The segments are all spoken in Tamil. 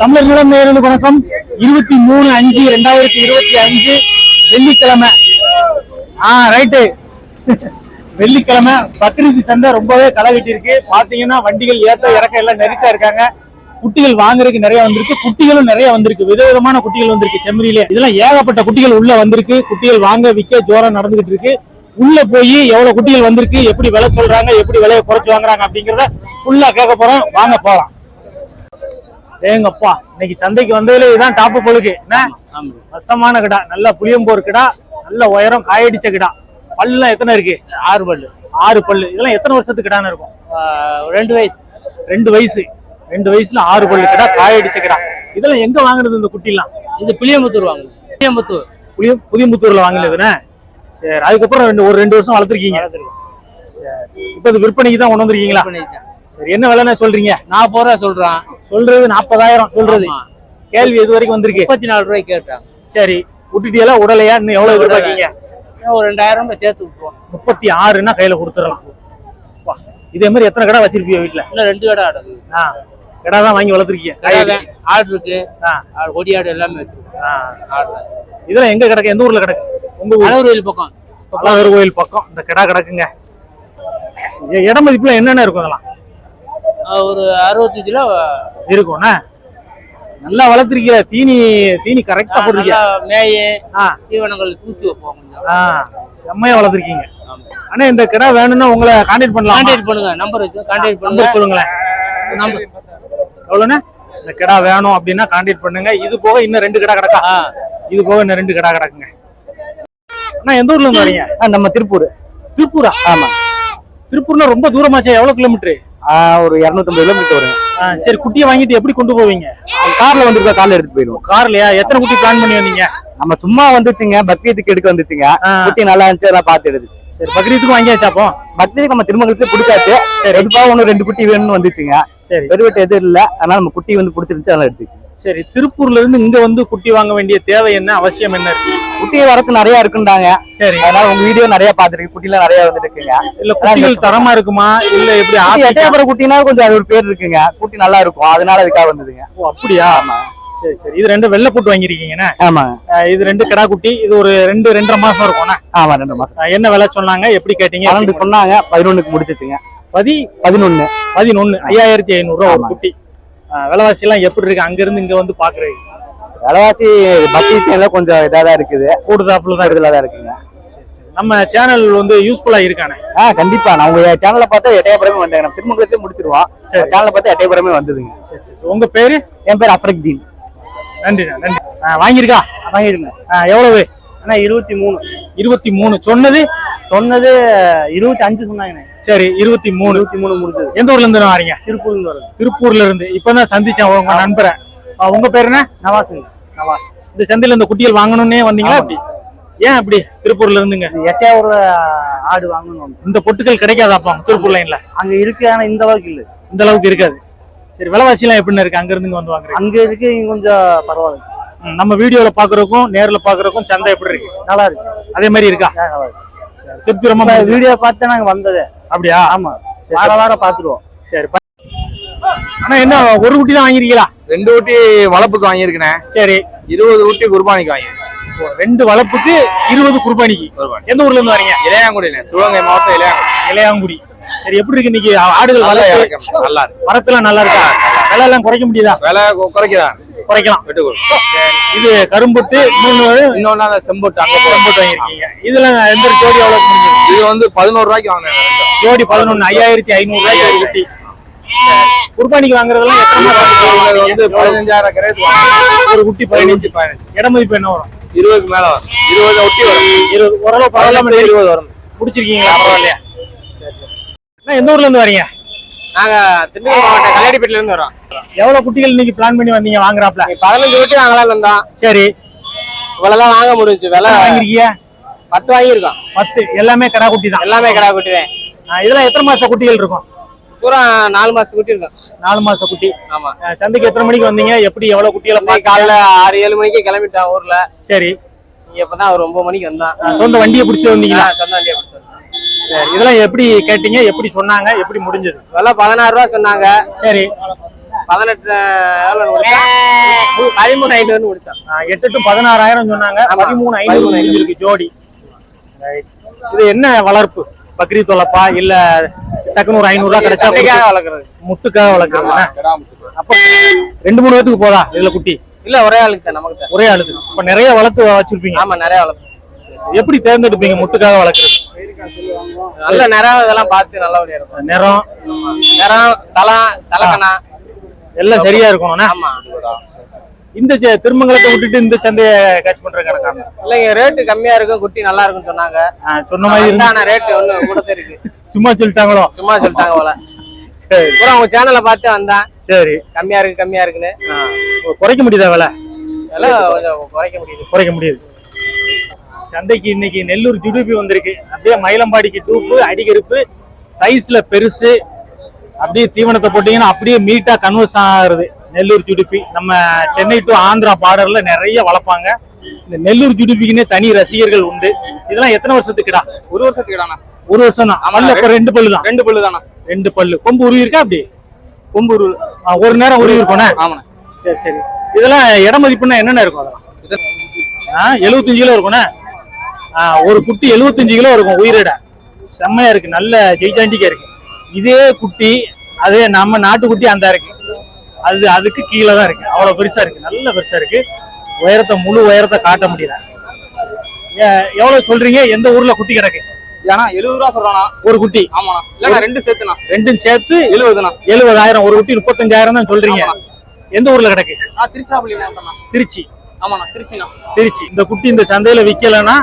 தமிழர் நிலம் நேரலுக்கு வணக்கம். இருபத்தி மூணு அஞ்சு ரெண்டாயிரத்தி இருபத்தி அஞ்சு வெள்ளிக்கிழமை. ஆ ரைட்டு. வெள்ளிக்கிழமை பக்ரீத் சந்தை ரொம்பவே களை வெட்டி பாத்தீங்கன்னா வண்டிகள் ஏத்த இறக்க எல்லாம் நெருக்கா இருக்காங்க. குட்டிகள் வாங்குறதுக்கு நிறைய வந்திருக்கு. குட்டிகளும் நிறைய வந்திருக்கு. விதவிதமான குட்டிகள் வந்திருக்கு செம்மறியிலே. இதெல்லாம் ஏகப்பட்ட குட்டிகள் உள்ள வந்திருக்கு. குட்டிகள் வாங்க விற்க ஜோரம் நடந்துகிட்டு இருக்கு. உள்ள போய் எவ்வளவு குட்டிகள் வந்திருக்கு எப்படி விலை சொல்றாங்க எப்படி விலையை குறைச்சு வாங்குறாங்க அப்படிங்கறத ஃபுல்லா கேட்க போறோம். வாங்க போலாம். ஏங்கப்பா இன்னைக்கு சந்தைக்கு வந்ததுல இதுதான் டாப்பு பொழுது என்ன? வசமான கிடா நல்ல புளியம்போர் கிடா நல்ல உயரம் காயடிச்ச கிடா. பல்லுலாம் எத்தனை இருக்கு? ஆறு பல்லு. ஆறு பல்லு. இதெல்லாம் எத்தனை வருஷத்துக்கு கிடான்னு இருக்கும்? ரெண்டு வயசு. ரெண்டு வயசு. ரெண்டு வயசுல ஆறு பல்லு கிடா காயடிச்ச கிடா. இதெல்லாம் எங்க வாங்குறது இந்த குட்டிலாம்? இது புளியம்புத்தூர் வாங்குது புளியம்புத்தூர். புளிய புதியமுத்தூர்ல வாங்கினதுன்னு சரி அதுக்கப்புறம் ரெண்டு ஒரு ரெண்டு வருஷம் வளர்த்துருக்கீங்க. வளர்த்துருக்கோம். இப்ப இது விற்பனைக்கு தான் கொண்டு வந்திருக்கீங்களா? சரி என்ன விலைன்னு சொல்றீங்க? நாற்பது ரூபா சொல்றான். சொல்றது நாற்பதாயிரம் சொல்றது. கேள்வி எது வரைக்கும் வந்திருக்கு? முப்பத்தி நாலு ரூபாய்க்கு கேட்டாங்க. சரி விட்டுட்டியெல்லாம் உடலையா? இன்னும் எவ்வளவு எதிர்பார்க்கீங்க ஒரு ரெண்டாயிரம் ரூபாய் சேர்த்து விட்டுருவோம். முப்பத்தி ஆறுன்னா கையில கொடுத்துடலாம். வா, இதே மாதிரி எத்தனை கடை வச்சிருப்பீங்க வீட்டுல இன்னும் ரெண்டு கடை ஆடு. ஆ கடை தான் வாங்கி வளர்த்துருக்கீங்க. ஆடு இருக்கு. கொடி ஆடு எல்லாமே. ஆடு இதெல்லாம் எங்க கிடக்கு? எந்த ஊர்ல கிடக்கு? உங்க ஊர்? அழகுவில் பக்கம். அழகர் கோயில் பக்கம். இந்த கிடா கிடக்குங்க. இட மதிப்புல என்னென்ன இருக்கும் இதெல்லாம்? ஒரு அறுபத்தி கிலோ இருக்கும்ண்ணா? நல்லா வளர்த்துருக்கீங்க தீனி தீனி கரெக்டா போட்டிருக்கீங்க நல்லா மேய ஆ. தீவனங்கள் பூச்சி வைப்போம் ஆ செம்மையா வளர்த்துருக்கீங்க. ஆமா. அண்ணா இந்த கிடா வேணும்னா உங்களை கான்டாக்ட் பண்ணலாம்? கான்டாக்ட் பண்ணுங்க நம்பர் வச்சு கான்டாக்ட் பண்ணுங்க. நம்பர் சொல்லுங்களேன். நம்பர் எவ்வளோண்ணே? இந்த கிடா வேணும் அப்படின்னா கான்டாக்ட் பண்ணுங்க. இது போக இன்னும் ரெண்டு கிடா கிடக்கா? ஆ. இது போக இன்னும் ரெண்டு கடை கிடக்குங்க. அண்ணா எந்த ஊர்ல இருந்து வரீங்க? நம்ம திருப்பூர். திருப்பூரா? ஆமா. திருப்பூர்னா ரொம்ப தூரமாச்சே எவ்வளவு கிலோமீட்டர் ஒரு இரநூத்தம்பது கிலோமீட்டர் வரும். சரி குட்டியை வாங்கிட்டு எப்படி கொண்டு போவீங்க? கார்ல வந்திருக்கோம் கார்ல எடுத்துட்டு போயிடுவோம். கார்லயா? எத்தனை குட்டி பிளான் பண்ணி வந்தீங்க? நம்ம சும்மா வந்துச்சுங்க பக்ரீத்துக்கு எடுக்க வந்துச்சுங்க. குட்டி நல்லா இருந்துச்சு எல்லாம் பார்த்து எடுத்து சரி பக்ரீத்துக்கு வாங்கியாச்சாப்போ பக்ரீத்துக்கு நம்ம திருமணத்துக்கு பிடிக்காச்சு சரி. எடுப்பா ஒன்று ரெண்டு குட்டி வேணும்னு வந்துச்சுங்க. சரி. வெறுவெட்டு எதுவும் இல்ல. அதனால நம்ம குட்டி வந்து பிடிச்சிருந்துச்சு அதெல்லாம் எடுத்துச்சு சரி திருப்பூர்ல இருந்து இங்க வந்து குட்டி வாங்க வேண்டிய தேவை என்ன? அவசியம் என்ன இருக்கு? குட்டி வரத்து நிறைய இருக்குண்டாங்க சரி. அதனால உங்க வீடியோ நிறைய பாத்துருக்கு குட்டிலாம் நிறைய வந்துட்டு இருக்குங்க இல்ல குட்டிகள் தரமா இருக்குமா? இல்ல எப்படி எட்டயபுரம் குட்டினா கொஞ்சம் அது ஒரு பேர் இருக்குங்க. குட்டி நல்லா இருக்கும். அதனால அதுக்காக வந்ததுங்க. ஓ, அப்படியா? சரி சரி. இது ரெண்டு வெள்ளை போட்டு வாங்கிருக்கீங்கண்ணே அஹ் இது ரெண்டு கிடா குட்டி. இது ஒரு ரெண்டு ரெண்டரை மாசம் இருக்கும்ண்ணே. ஆமா ரெண்டு மாசம். என்ன விலை சொன்னாங்க? எப்படி கேட்டீங்க? பன்னெண்டு சொன்னாங்க. பதினொன்னுக்கு முடிச்சிச்சுங்க பதி பதினொன்னு. பதினொன்னு. ஐயாயிரத்தி ஐநூறு ரூபா ஒரு ஆமா. குட்டி. விலைவாசி எல்லாம் எப்படி இருக்கு? அங்க இருந்து இங்க வந்து பாக்குறது விலைவாசி எல்லாம் கொஞ்சம் இதாக தான் இருக்குது. கூடுதாப்புல தான் கூடுதலாக தான் இருக்குங்க. நம்ம சேனல் வந்து யூஸ்ஃபுல்லா இருக்கானே? ஆ கண்டிப்பா. நான் உங்க சேனலை பார்த்தா எட்டயபுரமே வந்தேங்க நம்ம திருமங்கலத்திலே முடிச்சிருவோம். சரி. சேனலை பார்த்தா எட்டயபுரமே வந்ததுங்க. சரி சரி. உங்க பேரு? என் பேர் அஃப்ரக் தீன். நன்றிண்ணா நன்றி. அஹ் வாங்கியிருக்கா? வாங்கிருங்க எவ்வளவு? ஆனா இருபத்தி மூணு. இருபத்தி மூணு. சொன்னது? சொன்னது இருபத்தி அஞ்சு சொன்னாங்கண்ணே. சரி இருபத்தி மூணு. இருபத்தி மூணு முடிஞ்சது. எந்த ஊர்ல இருந்து வரீங்க? திருப்பூர்ல வருது திருப்பூர்ல இருந்து. இப்பதான் சந்திச்சேன் உங்க நண்பரை. உங்க பேரு என்ன? நவாசுங்க நவாஸ். இந்த சந்தையில இந்த குட்டிகள் வாங்கணும்னே வந்தீங்களா. அப்படி ஏன் அப்படி திருப்பூர்ல இருந்துங்க? இது எட்டயபுர ஆடு வாங்கணும். இந்த பொட்டுகள் கிடைக்காதாப்பா திருப்பூர் லைன்ல அங்க இருக்கு ஆனா இந்த அளவுக்கு இல்ல. இந்த அளவுக்கு இருக்காது. சரி விலைவாசி எல்லாம் எப்படி இருக்கு? அங்க இருந்து வந்து வாங்குறீங்க? அங்க இருக்கு இங்க கொஞ்சம் பரவாயில்ல. நம்ம வீடியோல பாக்குறதுக்கும் நேர்ல பாக்குறதுக்கும் சந்தை எப்படி இருக்கு? நல்லா இருக்கு. அதே மாதிரி இருக்கா? நல்லா இருக்கு. சரி, திருப்பி ரொம்ப வீடியோ பார்த்து நாங்க வந்தது. அப்படியா? ஆமா. வார வாரம் பாத்துருவோம் சரி ஆனா என்ன ஒரு குட்டி தான் வாங்கிருக்கீங்களா ரெண்டு ஊட்டி வளர்ப்புக்கு வாங்கியிருக்கேன். சரி. இருபது ஊட்டி குர்பானிக்கு வாங்கியிருக்கேன். ரெண்டு வளர்ப்புக்கு இருபது குர்பானிக்கு. குர்பானி. எந்த ஊர்ல இருந்து வரீங்க? இளையாங்குடியில சிவகங்கை மாவட்டம் இளையாங்குடி. இளையாங்குடி. சரி எப்படி இருக்கு இன்னைக்கு? ஆடுகள் நல்லா இருக்கு. வரத்துலாம் நல்லா இருக்கா? விலை எல்லாம் குறைக்க முடியுதா? விலை கு- குறைக்குதான் குறைக்கலாம். வெட்டுக்கோள் இது கரும்புட்டு மூணு இன்னொன்னு அந்த செம்பொட்டு அங்க போறோம் கரும்புட்டு வாங்கிருக்கீங்க இதுல எந்த ஜோடி எவ்வளவு முடிஞ்சது? இது வந்து பதினோரு ரூபாய்க்கு வாங்கினேன். ஜோடி பதினொன்னு ஐயாயிரத்தி ஐநூறு ரூபாய்க்கு குட்டி. குர்பானிக்கு வாங்குறதெல்லாம் எத்தனை? வந்து பதினஞ்சாயிரம் வாங்கினேன் ஒரு குட்டி பதினஞ்சு பதினஞ்சு. பதினஞ்சு இட மதிப்பு என்ன வரும்? இருபதுக்கு மேல வரும். இருபது ஒட்டி வரும். இருபது ஓரளவு பரவாயில்லாம. இருபது வரும். பிடிச்சிருக்கீங்களா பரவாயில்லையா? எந்த ஊர்ல இருந்து வரீங்க? நாங்க திண்டுக்கல் மாவட்டம் கல்யாடிப்பேட்டில இருந்து வரோம். எவ்வளவு குட்டிகள் இன்னைக்கு பிளான் பண்ணி வந்தீங்க வாங்குறாப்ல பதினஞ்சு ஊட்டி வாங்கலாம்னு இருந்தோம் சரி. இவ்வளவுதான் வாங்க முடிஞ்சு விலை வாங்கிருக்கீங்க பத்து வாங்கியிருக்கோம். பத்து. எல்லாமே கடா குட்டி தான். எல்லாமே கடா குட்டிதான் ஆ, இதெல்லாம் எத்தனை மாச குட்டிகள் இருக்கும்? பூரா நாலு மாசம் குட்டி இருக்கும். நாலு மாச குட்டி. ஆமா. சந்தைக்கு எத்தனை மணிக்கு வந்தீங்க? எப்படி எவ்வளவு குட்டிகளை காலைல ஆறு ஏழு மணிக்கு கிளம்பிட்டான் ஊர்ல. சரி. இப்பதான் ஒரு ஒன்பது மணிக்கு வந்தான். சொந்த வண்டியை பிடிச்சி வந்தீங்களா? சொந்த வண்டியை பிடிச்சோம் சரி இதெல்லாம் எப்படி கேட்டீங்க? எப்படி சொன்னாங்க? எப்படி முடிஞ்சது? விலை பதினாறு ரூபா சொன்னாங்க. சரி. பதினெட்டு? பதிமூணு ஐநூறு ஆ, எட்டு டு பதினாறாயிரம் சொன்னாங்க. பதிமூணு ஐநூறு முடிஞ்சிருக்கு ஜோடி. இது என்ன வளர்ப்பு? பக்ரீத் வளர்ப்பா இல்ல டக்குனு ஒரு ஐநூறு ரூபா கிடைச்சா வளர்க்குறது. முட்டுக்காக வளர்க்குறா அப்ப ரெண்டு மூணு பேத்துக்கு போதா இதுல குட்டி? இல்ல ஒரே ஆளுக்கு தான் நமக்கு ஒரே ஆளுக்கு. அப்ப நிறைய வளர்த்து வச்சிருப்பீங்க. ஆமா நிறைய வளர்ப்போம் எப்படி தேர்ந்தெடுப்பீங்க முட்டுக்காக வளர்க்குறது? நல்ல நிறம் இதெல்லாம் பார்த்து நல்லபடியா இருக்கும். நிறம். நிறம் தலை தலைக்கணா எல்லாம் சரியா இருக்கணும்னா? ஆமா. இந்த திருமங்கலத்தை விட்டுட்டு இந்த சந்தையை கேட்ச் பண்ற கணக்கான இல்லைங்க ரேட்டு கம்மியா இருக்கும் குட்டி நல்லா இருக்கும்னு சொன்னாங்க. சொன்ன மாதிரி இருந்தா ஆனா ரேட்டு ஒண்ணு கூட இருக்கு. சும்மா சொல்லிட்டாங்களோ? சும்மா சொல்லிட்டாங்க போல. சரி. பூரா உங்க சேனலை பார்த்து வந்தேன். சரி. கம்மியா இருக்கு கம்மியா இருக்குன்னு. குறைக்க முடியுதா விலை? எல்லாம் கொஞ்சம் குறைக்க முடியுது. குறைக்க முடியுது. சந்தைக்கு இன்னைக்கு நெல்லூர் ஜுடுப்பி வந்திருக்கு. அப்படியே மயிலம்பாடிக்கு டூப்பு அடிகருப்பு சைஸ்ல பெருசு. அப்படியே தீவனத்தை போட்டீங்கன்னா அப்படியே மீட்டா கன்வர்ஸ் ஆகுறது. நெல்லூர் ஜுடுப்பி நம்ம சென்னை டு ஆந்திரா பார்டர்ல நிறைய வளர்ப்பாங்க. இந்த நெல்லூர் ஜுடுப்பிக்குன்னே தனி ரசிகர்கள் உண்டு. இதெல்லாம் எத்தனை வருஷத்துக்குடா? ஒரு வருஷத்துக்குடாண்ணா. ஒரு வருஷம் தான் அப்ப ரெண்டு பல்லு தான் ரெண்டு பல்லு தானே ரெண்டு பல்லு. கொம்பு உருவி இருக்கா அப்படி? கொம்பு உருவி ஆ, ஒரு நேரம் உருவி இருக்கோண்ணே? ஆமாண்ணா. சரி சரி. இதெல்லாம் இட மதிப்புன்னா என்னென்ன இருக்கும் அதெல்லாம்? எழுபத்தஞ்சு கிலோ இருக்கும்ண்ணே? ஒரு குட்டி எழுபத்தஞ்சு கிலோ இருக்கும் உயிரிட. செம்மையா இருக்கு நல்ல ஜெய்ஜாண்டிக்கா இருக்கு. இதே குட்டி அதே நம்ம நாட்டுக்குட்டி அந்த இருக்கு. அது அதுக்கு கீழே தான் இருக்கு. அவ்வளவு பெருசா இருக்கு. நல்ல பெருசா இருக்கு. உயரத்தை முழு உயரத்தை காட்ட முடியல. எவ்வளவு சொல்றீங்க? எந்த ஊர்ல குட்டி கிடக்கு? ஏன்னா எழுபது ரூபா சொல்றானா? ஒரு குட்டி. ஆமாண்ணா. இல்லண்ணா ரெண்டு சேர்த்துண்ணா. ரெண்டும் சேர்த்து எழுபதுண்ணா. எழுபதாயிரம் ஒரு குட்டி முப்பத்தஞ்சாயிரம் தான் சொல்றீங்க. எந்த ஊர்ல கிடக்கு? திருச்சி. ஆமாண்ணா திருச்சிண்ணா. திருச்சி. இந்த குட்டி இந்த சந்தையில விக்கலைன்னா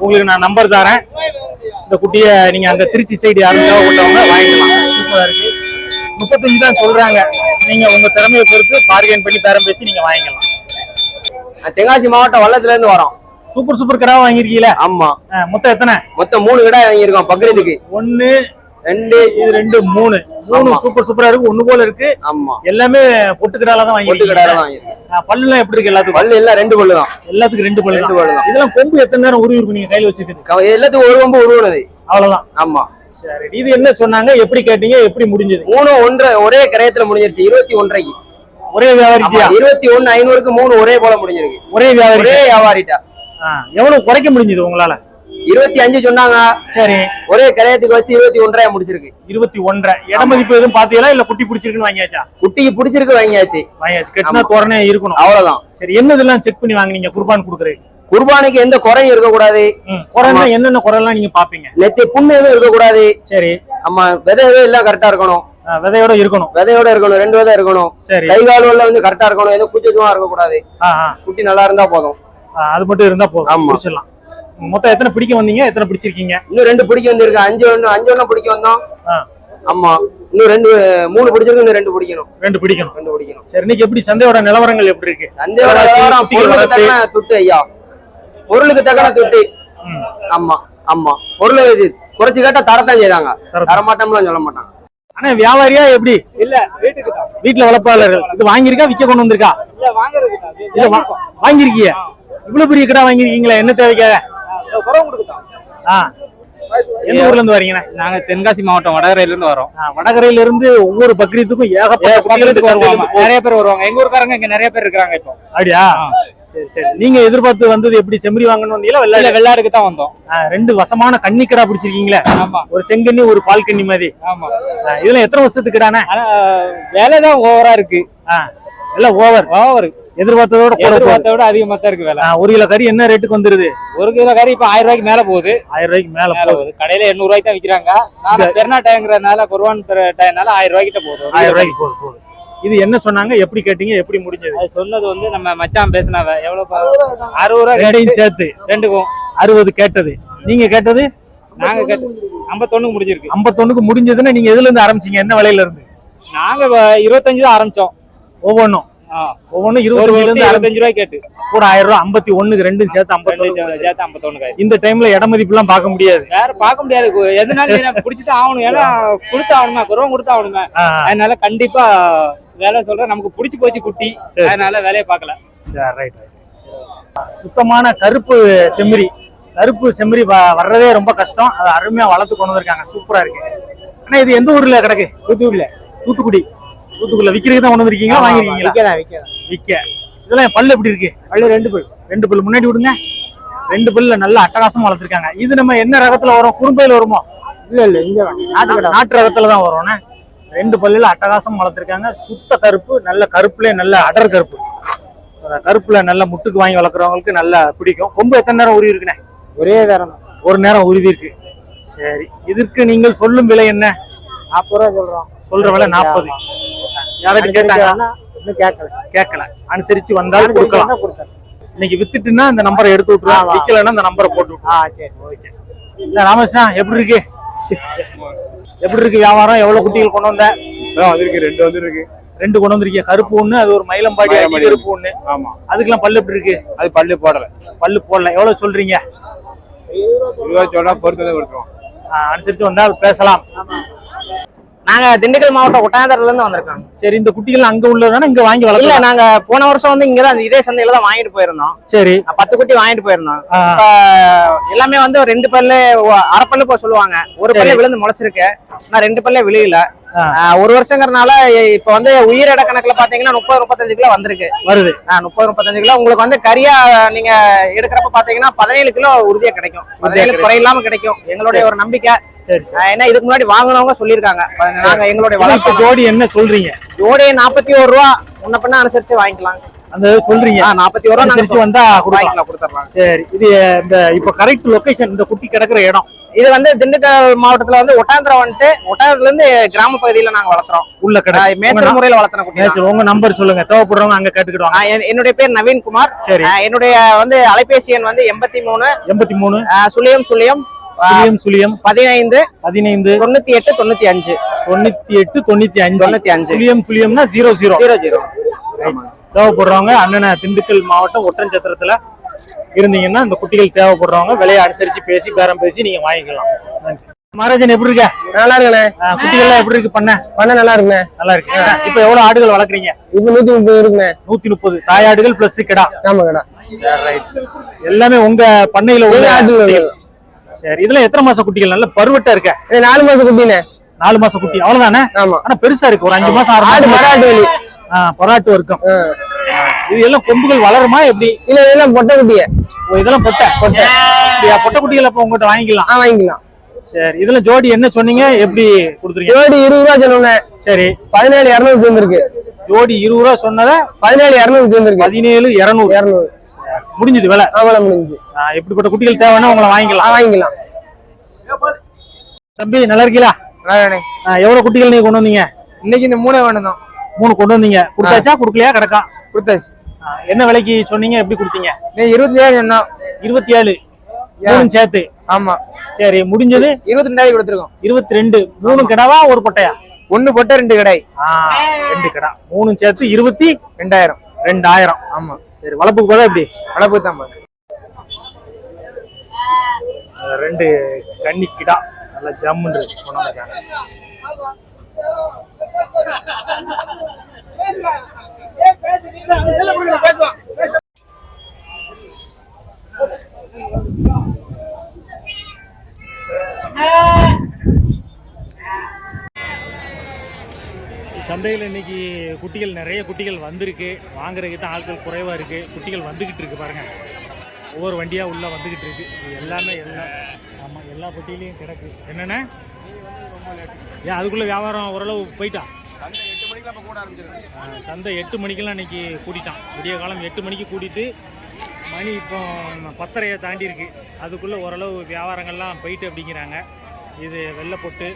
உங்களுக்கு நான் நம்பர் தரேன். இந்த குட்டியை நீங்க அங்க திருச்சி சைடு யாரும் தேவைப்பட்டவங்க வாங்கிக்கலாம். சூப்பரா இருக்கு. முப்பத்தஞ்சு தான் சொல்றாங்க. நீங்க உங்க திறமையை பொறுத்து பார்கெயின் பண்ணி பேரம் பேசி நீங்க வாங்கிக்கலாம். தென்காசி மாவட்டம் வல்லத்துல இருந்து வரோம். சூப்பர் சூப்பர் கடை வாங்கியிருக்கீங்களே? ஆமா. அஹ், மொத்தம் எத்தனை? மொத்தம் மூணு கடை வாங்கியிருக்கோம் பக்ரீத்துக்கு. ஒன்னு ரெண்டு இது ரெண்டு மூணு. மூணு. சூப்பர் சூப்பரா இருக்கு. ஒண்ணு போல இருக்கு. ஆமா. எல்லாமே பொட்டு கடால தான் பொட்டு கடையில வாங்கிருக்கீங்க வாங்கியிருக்கோம். பல்லுலாம் எப்படி இருக்கு எல்லாத்துக்கும்? பல்லு எல்லாம் ரெண்டு பல்லு தான். எல்லாத்துக்கும் ரெண்டு பல்லு ரெண்டு. பல்லு தான். இதெல்லாம் கொம்பு எத்தனை நேரம் உருவி இருக்கும் நீங்க கையில வச்சுக்கிட்டு க- எல்லாத்துக்கும் ஒரு கொம்பு உருவனது. அவ்வளவுதான். ஆமா. சரி இது என்ன சொன்னாங்க? எப்படி கேட்டீங்க? எப்படி முடிஞ்சது? மூணு ஒன்றரை ஒரே கரையத்துல முடிஞ்சிருச்சு. இருபத்தி ஒன்றரைக்கு ஒரே வியாபாரிட்டியா ஆமா, இருபத்தி ஒண்ணு ஐநூறுக்கு மூணு ஒரே போல முடிஞ்சிருக்கு. ஒரே வியாபாரி ஒரே வியாபாரிட்டா. எவ்வளவு குறைக்க முடிஞ்சது உங்களால? இருபத்தி அஞ்சு சொன்னாங்க. சரி. ஒரே கரையத்துக்கு வச்சு இருபத்தி ஒன்றரை முடிச்சிருக்கு. இருபத்தி ஒன்றரை. இட மதிப்பு எதுவும் பாத்தீங்களா? இல்ல குட்டி பிடிச்சிருக்குன்னு வாங்கியாச்சா? குட்டிக்கு பிடிச்சிருக்கு வாங்கியாச்சு. வாங்கியாச்சு. கெட்டினா. தோரணே இருக்கணும். அவ்வளவுதான். சரி என்னதெல்லாம் செக் பண்ணி வாங்குனீங்க? குர்பான் கொடுக்குறது குர்பானிக்கு எந்த குறையும் இருக்கக்கூடாது. குறைனா என்னென்ன குறையெல்லாம் நீங்க பாப்பீங்க? நெத்தி புண்ணு எதுவும் இருக்கக்கூடாது. சரி. ஆமா விதை எதுவும் எல்லாம் கரெக்டா இருக்கணும். விதையோட இருக்கணும். விதையோட இருக்கணும் ரெண்டு விதை இருக்கணும். சரி. கை கால்கள் வந்து கரெக்டா இருக்கணும். எதுவும் குச்சமா இருக்கக்கூடாது. ஆ, ஆ, குட்டி நல்லா இருந்தா போதும். அது மட்டும் இருந்தா போதும். ஆமா. மொத்தம் எத்தனை பிடிக்க வந்தீங்க? எத்தனை பிடிச்சிருக்கீங்க? இன்னும் ரெண்டு பிடிக்க வந்திருக்கு. அஞ்சு ஒண்ணு அஞ்சு ஒண்ணு பிடிக்க வந்தோம். ஆமா. இன்னும் ரெண்டு மூணு பிடிச்சிருக்கு இன்னும் ரெண்டு பிடிக்கணும். ரெண்டு பிடிக்கணும். ரெண்டு பிடிக்கணும். சரி இன்னைக்கு எப்படி சந்தையோட நிலவரங்கள் எப்படி இருக்கு? சந்தையோட பொருளுக்கு. தக்கன துட்டு ஐயா. பொருளுக்கு தக்கன துட்டு. ஆமா ஆமா. பொருள் இது குறைச்சு கேட்டா தரத்தான் செய்றாங்க. தரத்தான். தரமாட்டோம்லாம் சொல்ல மாட்டாங்க. ஆனா வியாபாரியா எப்படி? இல்ல வீட்டுக்கு தான் வீட்டுல வளர்ப்பாளர்கள். இது வாங்கியிருக்கா விக்க கொண்டு வந்திருக்கா? இல்ல வாங்குறதுக்கு தான் இல்ல வா- வாங்கியிருக்கீங்க இவ்வளவு பெரிய கடை வாங்கியிருக்கீங்களா என்ன தேவைக்காக? ஆ. எந்த ஊர்ல இருந்து வரீங்கண்ணா? நாங்க தென்காசி மாவட்டம் வடகரையில இருந்து வரோம். வடகரையில இருந்து ஒவ்வொரு பக்ரீத்துக்கும் ஏகப்பட்ட வருவாங்க. நிறைய பேர் வருவாங்க. எங்க ஊர்க்காரங்க இங்க நிறைய பேர் இருக்காங்க இப்போ. அப்படியா? சரி சரி. நீங்க எதிர்பார்த்து வந்தது எப்படி? செம்மறி வாங்கணும் வந்தீங்களா வெள்ளாடு? வெள்ளாடுக்கு தான் வந்தோம். ரெண்டு வசமான கன்னிக்கடா பிடிச்சிருக்கீங்களே? ஆமா. ஒரு செங்கண்ணி ஒரு பால் கன்னி மாதிரி. ஆமா. ஆ, இதெல்லாம் எத்தனை வருஷத்துக்குடானே ஆனா வேலை தான் ஓவரா இருக்கு. எல்லாம் ஓவர். ஓவர். எதிர்பார்த்ததோட கூட போகுது. எதிர்பார்த்த விட அதிகமா தான் இருக்கு வேலை. ஒரு கிலோ கறி என்ன ரேட்டுக்கு வந்துருது? ஒரு கிலோ கறி இப்ப ஆயிரம் ரூபாய்க்கு மேல போகுது. ஆயிரம் ரூபாய்க்கு மேல மேல போகுது. கடையில எண்ணூறு ரூபாய்க்கு தான் விக்கிறாங்க. நாங்க பெருநா டயங்கிறதுனால குர்பான் டயனால ஆயிரம் ரூபாய்க்கிட்ட போகுது. ஆயிரம் ரூபாய்க்கு போகுது போகுது. இது என்ன சொன்னாங்க? எப்படி கேட்டீங்க? எப்படி முடிஞ்சது? அது சொன்னது வந்து நம்ம மச்சான் பேசினாவ எவ்வளவு அறுபது ரூபா ரெண்டையும் சேர்த்து. ரெண்டுக்கும். அறுபது கேட்டது. நீங்க கேட்டது? நாங்க கேட்டு ஐம்பத்தொன்னுக்கு முடிஞ்சிருக்கு. ஐம்பத்தொன்னுக்கு முடிஞ்சதுன்னா நீங்க எதுல இருந்து ஆரம்பிச்சீங்க? என்ன விலையில இருந்து? நாங்க இருபத்தஞ்சு தான் ஆரம்பிச்சோம். ஒவ்வொன்றும். ஒவ்வொன்றும் ஒரு இருபத்தஞ்சுல இருபத்தி இருந்து ஆரம்பிச்சு இருபத்தஞ்சு ரூபாய் கேட்டு. கூட ஆயிரம் ரூபாய் ஐம்பத்தி ஒண்ணுக்கு ரெண்டும் சேர்த்து ஐம்பத்தி சேர்த்து ஐம்பத்தொன்னு இந்த டைம்ல இட மதிப்பு எல்லாம் பார்க்க முடியாது. வேற பார்க்க முடியாது. நீ பிடிச்சிட்டு ஆகணும். ஏன்னா கொடுத்து ஆகணுமா? குறவம் கொடுத்து ஆகணுமே? அதனால கண்டிப்பா வேலை சொல்றேன் நமக்கு பிடிச்சி போச்சு குட்டி. அதனால வேலையை பார்க்கல. சரி ரைட் சுத்தமான கருப்பு செம்மறி. கருப்பு செம்மறி வர்றதே ரொம்ப கஷ்டம். அதை அருமையா வளர்த்து கொண்டு வந்திருக்காங்க. சூப்பரா இருக்கு. ஆனா இது எந்த ஊர்ல கிடக்கு? தூத்துக்குடியில தூத்துக்குடி. தூத்துக்குடியில விக்கிறதுக்கு தான் கொண்டு வந்திருக்கீங்களா? வாங்கிருக்கீங்களா? விற்கலாம் விற்கலாம் விக்க. இதெல்லாம் பல்லு எப்படி இருக்கு? பல்லு ரெண்டு பல். ரெண்டு பல்லு முன்னாடி விடுங்க. ரெண்டு பல்ல நல்ல அட்டகாசமா வளர்த்துருக்காங்க. இது நம்ம என்ன ரகத்துல வரும்? குறும்பையில வருமோ? இல்ல இல்ல இங்க நாட்டு நாட்டு ரகத்துல தான் வரும்ண்ணே ரெண்டு பல்லுல அட்டகாசம் வளர்த்துருக்காங்க. சுத்த கருப்பு நல்ல கருப்புலயே நல்ல அடர் கருப்பு. கருப்புல நல்ல முட்டுக்கு வாங்கி வளர்க்குறவங்களுக்கு நல்லா பிடிக்கும். கொம்பு எத்தனை நேரம் உருவி இருக்குண்ணே? ஒரே தரம் ஒரு நேரம் உருவி இருக்கு. சரி. இதற்கு நீங்கள் சொல்லும் விலை என்ன? நாற்பது ரூபா சொல்றோம். சொல்ற விலை நாற்பது. யாராச்சும் கேட்டாங்க? இன்னும் கேட்கல. கேட்கல. அனுசரிச்சு வந்தாலும் கொடுக்கலாம். இன்னைக்கு வித்துட்டுன்னா இந்த நம்பரை எடுத்து விட்டுருவோம் ஆமா. விக்கலைன்னா இந்த நம்பரை போட்டு விட்டுருவோம் ஆ சரி ஓகே. இல்ல ராமகிருஷ்ணா எப்படி இருக்கு? எப்படி இருக்கு வியாபாரம்? எவ்வளவு குட்டிகள் கொண்டு வந்த? வந்திருக்கு. ரெண்டு வந்திருக்கு. ரெண்டு கொண்டு வந்திருக்கீங்க கருப்பு ஒண்ணு அது ஒரு மயிலம்பாடி அடி மயிலம்பாடி. கருப்பு ஒண்ணு. ஆமா. அதுக்கெல்லாம் பல்லு எப்படி இருக்கு? அது பல்லு போடல. பல்லு போடல. எவ்வளவு சொல்றீங்க? சொல்றா பொறுத்ததை கொடுத்துருவோம். அனுசரிச்சு வந்தா பேசலாம். நாங்க திண்டுக்கல் மாவட்டம் ஒட்டாந்தரில இருந்து வந்திருக்கோம். சரி இந்த குட்டிகள் அங்க உள்ளதானே இங்க வாங்கி இல்ல வளர்க்கலாம் நாங்க போன வருஷம் வந்து இங்க தான் இதே சந்தையில தான் வாங்கிட்டு போயிருந்தோம். சரி. பத்து குட்டி வாங்கிட்டு போயிருந்தோம். எல்லாமே வந்து ரெண்டு பல்லு அரை பல்லு சொல்லுவாங்க. ஒரு. பல்லு விழுந்து முளைச்சிருக்கு. நான் ரெண்டு பல்லே விழுகல. ஒரு வருஷங்கிறனால இப்ப வந்து உயிரிட கணக்குல பாத்தீங்கன்னா முப்பது முப்பத்தஞ்சு கிலோ வந்திருக்கு. வருது. முப்பது முப்பத்தஞ்சு கிலோ. உங்களுக்கு வந்து கரியா நீங்க எடுக்கிறப்ப பாத்தீங்கன்னா பதினேழு கிலோ உறுதியா கிடைக்கும். பதினேழு குறை இல்லாம கிடைக்கும். எங்களுடைய ஒரு நம்பிக்கை. ஏன்னா இதுக்கு முன்னாடி வாங்கினவங்க சொல்லியிருக்காங்க. நாங்க எங்களுடைய வளர்ப்பு ஜோடி என்ன சொல்றீங்க? ஜோடி நாற்பத்தி ஒரு ரூபா முன்ன பின்ன அனுசரிச்சு வாங்கிக்கலாம் அந்த சொல்றீங்க. நாற்பத்தி ஒரு ரூபா அனுசரிச்சு வந்தா கொடுக்கலாம். கொடுத்துடலாம் சரி இது இந்த இப்ப கரெக்ட் லொகேஷன் இந்த குட்டி கிடக்குற இடம். இது வந்து திண்டுக்கல் மாவட்டத்துல வந்து ஒட்டாந்திரம் வந்துட்டு ஒட்டாந்திரத்துல இருந்து கிராம பகுதியில நாங்க வளர்த்துறோம் உள்ள கடை ஆஹ் மேய்ச்சல் முறையில வளர்த்துன குட்டி. உங்க நம்பர் சொல்லுங்க. தேவைப்படுறவங்க அங்க கேட்டுக்கிடுவாங்க. என்னுடைய பேர் நவீன்குமார். சரி. என்னுடைய வந்து அலைபேசி எண் வந்து எண்பத்தி மூணு. எண்பத்தி மூணு. சுழியம் சுழியம். சுழியம் சுழியம். பதினைந்து பதினைந்து. தொண்ணூத்தி எட்டு தொண்ணூத்தி அஞ்சு தொண்ணூத்தி எட்டு தொண்ணூத்தி அஞ்சு தொண்ணூத்தி அஞ்சு சுழியம் சுழியம்னா ஜீரோ ஜீரோ ஜீரோ ஜீரோ தேவைப்படுறவங்க அண்ணனை திண்டுக்கல் மாவட்டம் ஒற்றஞ்சத்திரத்துல இருந்தீங்கன்னா இந்த குட்டிகள் தேவைப்படுறவங்க விலையை அனுசரிச்சு பேசி பேரம் பேசி நீங்க வாங்கிக்கலாம். நன்றி. மகாராஜன் எப்படி இருக்க? நல்லா இருக்குண்ணே. ஆஹ் குட்டிகள்லாம் எப்படி இருக்கு? பண்ண. பண்ண நல்லா இருக்குண்ணே. நல்லா இருக்கு. இப்ப எவ்வளவு ஆடுகள் வளர்க்குறீங்க? இப்போ நூத்தி முப்பது இருக்குண்ணே. நூத்தி முப்பது. தாயாடுகள் பிளஸ் கிடா. ஆமா கடை எல்லாமே உங்க பண்ணையில உள்ள ஆடுகள். குட்டிகள். சரி இதுல எத்தனை மாச குட்டிகள்? நல்ல பருவட்டா இருக்க. இது நாலு மாசம் குட்டிண்ணே நாலு மாச குட்டி. அவ்வளவுதானே? ஆமா. ஆனா பெருசா இருக்கு. ஒரு அஞ்சு மாசம் ஆறு மாசம் மராட்டு வலி. பராட்டு வர்க்கம். இது எல்லாம் கொம்புகள் வளருமா எப்படி? இல்ல இதெல்லாம் பொட்டை குட்டிய. இதெல்லாம் பொட்டை. பொட்டை. அப்படியா? பொட்டை குட்டிகள் அப்ப உங்ககிட்ட வாங்கிக்கலாம். வாங்கிக்கலாம். சரி இதுல ஜோடி என்ன சொன்னீங்க? எப்படி கொடுத்துருக்கீங்க ஜோடி இருபது ரூபா சொன்னோம்னே சரி. பதினேழு இரநூறு வந்திருக்கு. ஜோடி இருபது ரூபா சொன்னத பதினேழு இரநூறு வந்திருக்கு. பதினேழு இருநூறு. இரநூறு. முடிஞ்சது விலை. ஆமாம் முடிஞ்சு எப்படிப்பட்ட குட்டிகள் தேவைன்னா உங்களை வாங்கிக்கலாம். வாங்கிக்கலாம். தம்பி நல்லா இருக்கீங்களா? எவ்வளவு குட்டிகள் நீங்க கொண்டு வந்தீங்க? இன்னைக்கு இந்த மூணே வேணும் தான். மூணு கொண்டு வந்தீங்க. கொடுத்தாச்சா? கொடுக்கலையா? கிடக்கா? கொடுத்தாச்சு. என்ன விலைக்கு சொன்னீங்க? எப்படி கொடுத்தீங்க? நீ இருபத்தி ஏழு சொன்னோம் இருபத்தி ஏழு மூணு சேர்த்து. ஆமா. சரி முடிஞ்சது. இருபத்தி ரெண்டாயிரம் கொடுத்துருக்கோம். இருபத்தி ரெண்டு மூணு கிடாவா ஒரு பொட்டையா? ஒண்ணு பொட்டை ரெண்டு கடை ஆ, ரெண்டு கடா. மூணு சேர்த்து இருபத்தி ரெண்டாயிரம். ரெண்டாயிரம். ஆமா. சரி வளர்ப்புக்கு போதா எப்படி வளர்ப்பு தான் ரெண்டு கன்னி கிடா நல்லா ஜம்முன்னு இருக்கு கொண்டு வந்திருக்காங்க சந்தையில் இன்னைக்கு குட்டிகள் நிறைய குட்டிகள் வந்திருக்கு. வாங்குறதுக்கு தான் ஆட்கள் குறைவாக இருக்குது குட்டிகள் வந்துக்கிட்டு இருக்கு பாருங்கள் ஒவ்வொரு வண்டியாக உள்ளே வந்துக்கிட்டு இருக்கு. இது எல்லாமே எல்லாம் ஆமாம் எல்லா குட்டியிலையும் கிடக்கு. என்னென்ன? ஏன் அதுக்குள்ளே வியாபாரம் ஓரளவு போயிட்டா? சந்தை எட்டு மணிக்கெல்லாம் இன்னைக்கு கூட்டிட்டான். விடிய காலம் எட்டு மணிக்கு கூட்டிட்டு மணி இப்போ பத்தரையை தாண்டி இருக்கு. அதுக்குள்ளே ஓரளவு வியாபாரங்கள்லாம் போயிட்டு அப்படிங்கிறாங்க. இது வெள்ளைப்பொட்டு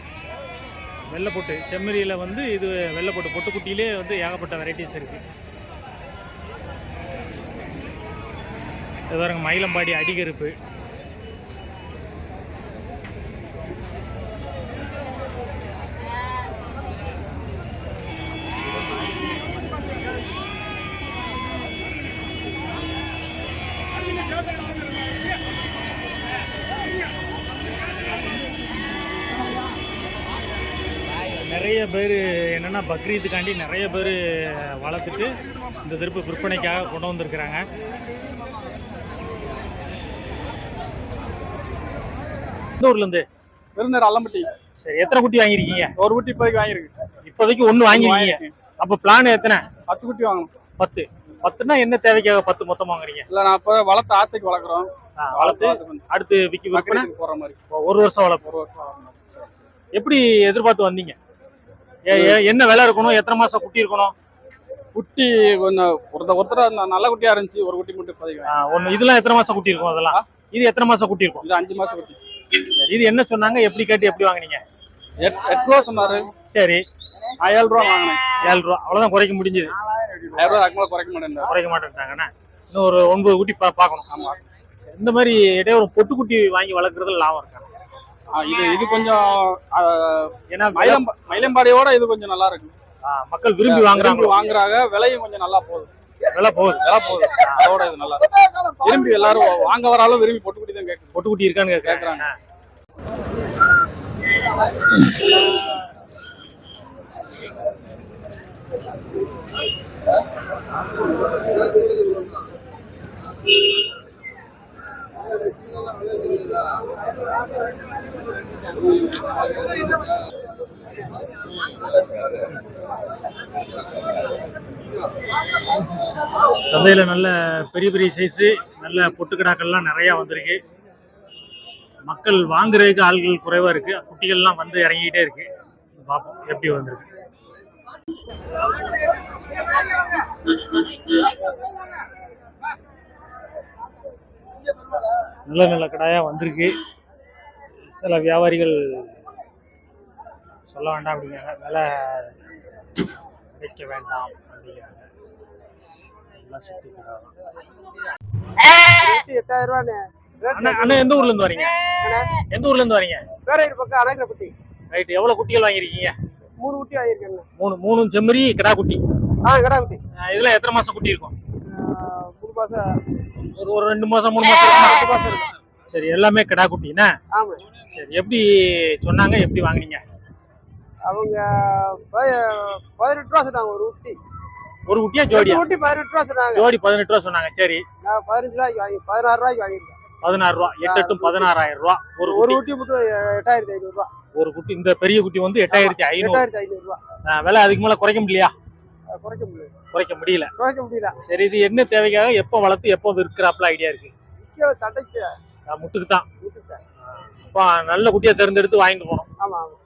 வெள்ளைப்பொட்டு செம்மறியில் வந்து இது வெள்ளைப்பொட்டு பொட்டுக்குட்டியிலே வந்து ஏகப்பட்ட வெரைட்டிஸ் இருக்குது இது பாருங்க மயிலம்பாடி அடிகருப்பு. நிறைய பேர் என்னென்னா பக்ரீத்துக்காண்டி நிறைய பேர் வளர்த்துட்டு இந்த திருப்பு விற்பனைக்காக கொண்டு வந்திருக்கிறாங்க. எந்த ஊர்லேருந்து விருந்தர் அல்லம்பட்டி சரி எத்தனை குட்டி வாங்கியிருக்கீங்க? ஒரு குட்டி இப்போதைக்கு வாங்கியிருக்கு. இப்போதைக்கு ஒன்று வாங்கியிருக்கீங்க. அப்போ பிளான் எத்தனை? பத்து குட்டி வாங்கணும். பத்து. பத்துனா என்ன தேவைக்காக பத்து மொத்தம் வாங்குறீங்க? இல்ல நான் இப்ப வளர்த்த ஆசைக்கு வளர்க்குறோம். வளர்த்து அடுத்து மக்களுக்கு போற மாதிரி. ஒரு வருஷம் வளர்ப்பு ஒரு வருஷம். எப்படி எதிர்பார்த்து வந்தீங்க? என்ன விலை இருக்கணும்? எத்தனை மாசம் குட்டி இருக்கணும்? குட்டி கொஞ்சம் ஒருத்தர் ஒருத்தர் நல்ல குட்டியா இருந்துச்சு ஒரு குட்டி மட்டும் ஆ, ஒண்ணு இதெல்லாம் எத்தனை மாசம் குட்டி இருக்கும் அதெல்லாம்? இது எத்தனை மாசம் குட்டி இருக்கும்? இது அஞ்சு மாசம் குட்டி. இது என்ன சொன்னாங்க? எப்படி கேட்டு எப்படி வாங்குனீங்க? எட் எட்டு ரூபா சொன்னாரு. சரி. ஏழு ரூபா வாங்கினேன். ஏழு ரூபா. அவ்வளவுதான் குறைக்க முடிஞ்சது. ஆயிரம் ரூபா. அதுக்கு குறைக்க மாட்டேன் குறைக்க மாட்டேன்ட்டாங்கண்ணா இன்னும் ஒரு ஒன்பது குட்டி பா பார்க்கணும். ஆமா. சரி, இந்த மாதிரி இடையே ஒரு பொட்டு குட்டி வாங்கி வளர்க்குறதுல லாபம் இருக்கா? ஆ, இது இது கொஞ்சம் ஏன்னா மயிலம் மயிலம்பாடியோட இது கொஞ்சம் நல்லா இருக்கு. மக்கள் விரும்பி வாங்குறாங்க. வாங்குறாங்க. விலையும் கொஞ்சம் நல்லா போகுது. விலை போகுது. விலை போகுது. அதோட இது நல்லா இருக்கு. விரும்பி எல்லாரும் வாங்க வராலும் விரும்பி பொட்டு குட்டி தான் கேட்குது பொட்டு குட்டி இருக்கான்னு கேட்கறாங்க கேட்கறாங்க சந்தையில் நல்ல பெரிய பெரிய சைஸு நல்ல பொட்டுக்கடாக்கள்லாம் நிறையா வந்திருக்கு. மக்கள் வாங்குறதுக்கு ஆள்கள் குறைவாக இருக்குது குட்டிகள்லாம் வந்து இறங்கிக்கிட்டே இருக்கு. பார்ப்போம் எப்படி வந்திருக்கு. நல்ல நல்ல கடாயாக வந்திருக்கு. சில வியாபாரிகள் சொல்ல வேண்டாம் அப்படிங்கிறாங்க. விலை வைக்க வேண்டாம் அப்படிங்கிறாங்க. எல்லாம். எட்டாயிரம் ரூபாண்ணே. அண்ணா எந்த ஊர்ல இருந்து வரீங்க? எந்த ஊர்ல இருந்து வரீங்க? பேரையர் பக்கம் அழகப்பட்டி ரைட் எவ்வளவு குட்டிகள் வாங்கியிருக்கீங்க? மூணு குட்டி வாங்கியிருக்கேங்க மூணு மூணு செம்மறி கிடா குட்டி. ஆ கடா குட்டி. இதெல்லாம் எத்தனை மாசம் குட்டி இருக்கும்? மூணு மாசம். ஒரு ஒரு ரெண்டு மாசம் மூணு மாசம்? ரெண்டு மாசம் இருக்கும் சரி எல்லாமே கிடா குட்டினா ஆமா சரி எப்படி சொன்னாங்க? எப்படி வாங்குனீங்க? அவங்க பதி- பதினெட்டு ரூபா சொன்னாங்க ஒரு குட்டி ஒரு குட்டியா ரெண்டு ஜோடியா குட்டி பதினெட்டு ரூபா சொன்னாங்க. ஜோடி பதினெட்டு ரூபா சொன்னாங்க சரி. நான் பதினஞ்சு ரூபாய்க்கு வாங்கி பதினாறு ரூபாய்க்கு வாங்கியிருக்கேன். பதினாறு ரூபா எட்டு எட்டும் பதினாறாயிரம் ரூபா ஒரு ஒரு குட்டி மட்டும் எட்டாயிரத்தி ஐநூறு ரூபா. ஒரு குட்டி இந்த பெரிய குட்டி வந்து எட்டாயிரத்தி ஐநூறு. எட்டாயிரத்தி ஐநூறு ரூபா. விலை அதுக்கு மேல குறைக்க முடியலையா? குறைக்க முடியல. குறைக்க முடியல. குறைக்க முடியல. சரி இது என்ன தேவைக்காக எப்போ வளர்த்து எப்போ விற்கிறாப்புல ஐடியா இருக்கு? அஹ் முட்டுக்கு தான். இப்போ நல்ல குட்டியா தேர்ந்தெடுத்து வாங்கிட்டு போனோம் ஆமா ஆமா.